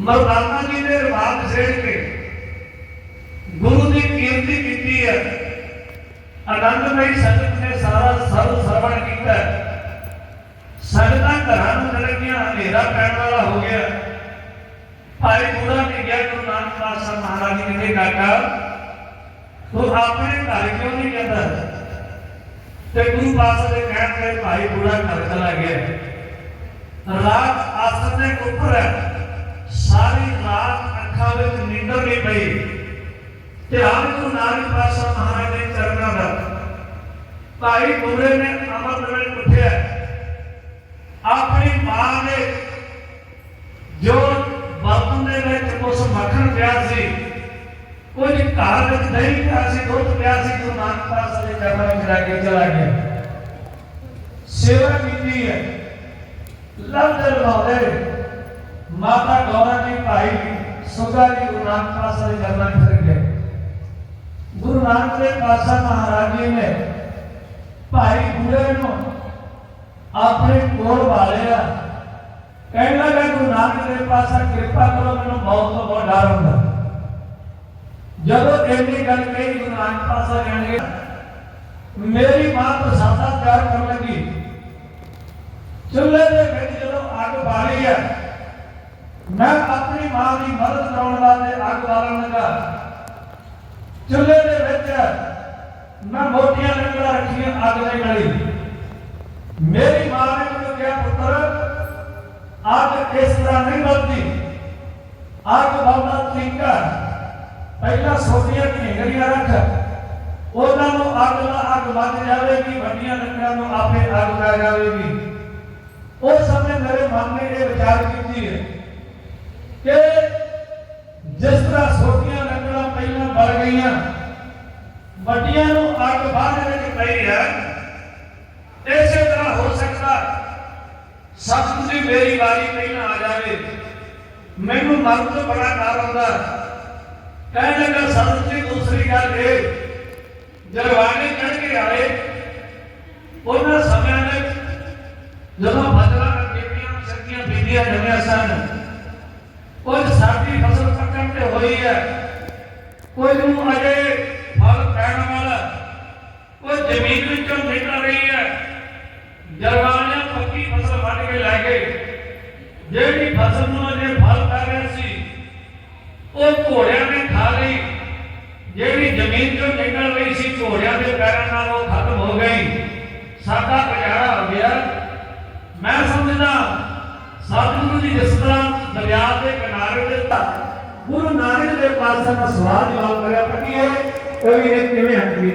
ਮਰਦਾਨਾ ਜੀ ਨੇ ਰਵਾਜ ਛੇੜ ਕੇ ਗੁਰੂ ਦੀ ਕੀਰਤੀ ਕੀਤੀ ਹੈ। ਆਨੰਦਮਈ ਸੰਗਤ ਨੇ ਸਾਰਾ ਸਰਵ ਸਰਵਣ ਕੀਤਾ ਸੰਗਤਾਂ ਘਰਾਂ ਨੂੰ ਚਲੇ ਹਨੇਰਾ ਪੈਣ ਵਾਲਾ ਹੋ ਗਿਆ। ਭਾਈ ਬੁੜਾ ਨੇ ਕਿਹਾ, ਗੁਰੂ ਨਾਨਕ ਪਾਤਸ਼ਾਹ ਮਹਾਰਾਜ ਜੀ ਨੇ ਕਾਕਾ, ਤੂੰ ਆਪਣੇ ਘਰ ਕਿਉਂ ਨਹੀਂ ਜਾਂਦਾ? ਤੇ ਗੁਰੂ ਪਾਤਸ਼ਾਹ ਦੇ ਕਹਿਣ ਤੇ ਭਾਈ ਬੁੜਾ ਘਰ ਚਲਾ ਗਿਆ। ਰਾਤ ਆਸਨ ਦੇ ਉੱਪਰ ਹੈ। ਸਾਰੀ ਰਾਤ ਅੱਖਾਂ ਵਿੱਚ ਨੀਂਦਰ ਨਹੀਂ ਪਈ। ਧਿਆਨ ਗੁਰੂ ਨਾਨਕ ਪਾਤਸ਼ਾਹ ਮਹਾਰਾਜ ਦੇ ਚਰਨਾਂ ਦਾ। ਭਾਈ ਬੁੜੇ ਨੇ ਅਮਰ ਵੇਲੇ ਉੱਠਿਆ ਆਪਣੀ ਮਾਂ ਨੇ ਜੋ ਬਰਤਨ ਦੇ ਵਿੱਚ ਕੁਛ ਮੱਖਣ ਪਿਆ ਸੀ, ਕੁਝ ਘਰ ਵਿੱਚ ਦਹੀਂ ਪਿਆ ਸੀ, ਦੁੱਧ ਪਿਆ ਸੀ, ਗੁਰੂ ਨਾਨਕ ਪਾਤਸ਼ਾਹ ਦੇ ਚਰਨਾਂ ਵਿੱਚ ਰੱਖ ਕੇ ਚਲਾ ਗਿਆ। ਸੇਵਾ ਕੀਤੀ ਹੈ। ਲੰਦਰ ਲਾਉਂਦੇ ਮਾਤਾ ਗੌਰਾ ਜੀ ਭਾਈ ਸੁਗਾ ਜੀ ਗੁਰੂ ਨਾਨਕ ਪਾਤਸ਼ਾਹ ਦੇ ਚਰਨਾਂ ਵਿੱਚ ਫਿਰ ਗਏ ਗੁਰੂ ਨਾਨਕ ਦੇਵ ਪਾਤਸ਼ਾਹ ਮਹਾਰਾਜ ਜੀ ਨੇ ਭਾਈ ਬੁੜੇ ਨੂੰ ਆਪਣੇ ਕੋਲ ਵਾਲਿਆ। ਕਹਿਣ ਲੱਗਾ, ਗੁਰੂ ਨਾਨਕ ਦੇਵ ਪਾਤਸ਼ਾਹ, ਕਿਰਪਾ ਕਰੋ, ਮੈਨੂੰ ਮੌਤ ਤੋਂ ਬਹੁਤ ਡਰ ਹੁੰਦਾ। ਜਦੋਂ ਇੰਨੀ ਗੱਲ ਕਹੀ, ਗੁਰੂ ਨਾਨਕ ਪਾਤਸ਼ਾਹ ਕਹਿਣਗੇ ਮੇਰੀ ਮਾਂ ਪ੍ਰਸਾਦਾ ਤਿਆਰ ਕਰਨ ਲੱਗੀ। ਚੁੱਲ੍ਹੇ ਦੇ ਵਿੱਚ ਜਦੋਂ ਅੱਗ ਬਾਲੀ ਹੈ ਮੈਂ ਆਪਣੀ ਮਾਂ ਦੀ ਮਦਦ ਕਰਾਉਣ ਵਾਸਤੇ ਅੱਗ ਬਾਲਣ ਲੱਗਾ ਚੁੱਲ੍ਹੇ ਦੇ ਵਿੱਚ ਮੈਂ ਮੋਟੀਆਂ ਲੱਕੜਾਂ ਰੱਖੀਆਂ ਅੱਗ ਦੇ ਗਲੀ। ਮੇਰੀ ਮਾਂ ਨੇ ਮੈਨੂੰ ਕਿਹਾ, ਪੁੱਤਰ, ਅੱਗ ਇਸ ਤਰ੍ਹਾਂ ਨਹੀਂ ਬਲਦੀ ਅੱਗ ਬਲਦਾ ਤਰੀਕਾ ਪਹਿਲਾਂ ਛੋਟੀਆਂ ਢੇਂਗੜੀਆਂ ਰੱਖ। ਉਹਨਾਂ ਨੂੰ ਅੱਗ ਨਾਲ ਅੱਗ ਵੱਜ ਜਾਵੇਗੀ, ਵੱਡੀਆਂ ਲੱਕੜਾਂ ਨੂੰ ਆਪੇ ਅੱਗ ਲੱਗ ਜਾਵੇਗੀ। ਉਸ ਸਮੇਂ ਮੇਰੇ ਮਨ ਨੇ ਇਹ ਵਿਚਾਰ ਕੀਤੀ ਹੈ। ਕਿ ਜਿਸ ਤਰ੍ਹਾਂ ਛੋਟੀਆਂ ਲੱਕੜਾਂ ਪਹਿਲਾਂ ਬਲ ਗਈਆਂ, ਵੱਡੀਆਂ ਨੂੰ ਅੱਗ ਬਾਹਰ ਵਿੱਚ ਪਈ ਹੈ, ਇਸੇ ਤਰ੍ਹਾਂ ਹੋ ਸਕਦਾ ਸਤਿਗੁਰੂ ਜੀ ਮੇਰੀ ਵਾਰੀ ਪਹਿਲਾਂ ਆ ਜਾਵੇ। ਮੈਨੂੰ ਮਨ ਤੋਂ ਬੜਾ ਡਰ ਆਉਂਦਾ ਕਹਿਣ ਲੱਗਾ ਸਤਿਗੁਰੂ ਜੀ ਦੂਸਰੀ ਗੱਲ ਇਹ ਜਰਵਾਣੇ ਚੜ ਕੇ ਆਏ ਉਹਨਾਂ ਸਮਿਆਂ ਵਿੱਚ ਜਦੋਂ ਬਦਲਾ ਕੀਤੀਆਂ ਸ਼ਕਤੀਆਂ ਬੀਜੀਆਂ ਜਮਿਆ ਸਨ ਕੁਝ ਸਾਡੀ ਫਸਲ ਪੱਕਣ ਤੇ ਹੋਈ ਹੈ ਕੁਝ ਨੂੰ ਅਜੇ ਫਲ ਪੈਣ ਵਾਲਾ। ਕੁਝ ਜ਼ਮੀਨ ਵਿੱਚੋਂ ਨਿਕਲ ਰਹੀ ਹੈ। ਜਰਵਾਣਿਆਂ ਪੱਕੀ ਫਸਲ ਵੱਢ ਕੇ ਲੈ ਗਏ। ਜਿਹੜੀ ਫਸਲ ਨੂੰ ਅਜੇ ਫਲ ਪੈ ਰਿਹਾ ਸੀ, ਉਹ ਘੋੜਿਆਂ ਨੇ ਖਾ ਲਈ। ਜਿਹੜੀ ਜ਼ਮੀਨ ਚੋਂ ਨਿਕਲ ਰਹੀ ਸੀ, ਘੋੜਿਆਂ ਦੇ ਪੈਰਾਂ ਨਾਲ ਉਹ ਖਤਮ ਹੋ ਗਈ। ਸਾਡਾ ਗੁਜ਼ਾਰਾ ਹੋ ਗਿਆ। ਮੈਂ ਸਮਝਦਾ, ਸਤਿਗੁਰੂ ਜੀ ਜਿਸ ਤਰ੍ਹਾਂ ਦਰਿਆ ਦੇ ਕਿਨਾਰੇ ਤੇ ਧਾ ਗੁਰੂ ਨਾਨਕ ਦੇਵ ਪਾਤਸ਼ਾਹ ਦਾ ਸਵਾਲ ਜਵਾਬ ਕਰਿਆ ਪੱਕੀ ਕੋਈ ਇਹ ਕਿਵੇਂ ਹੱਕੀ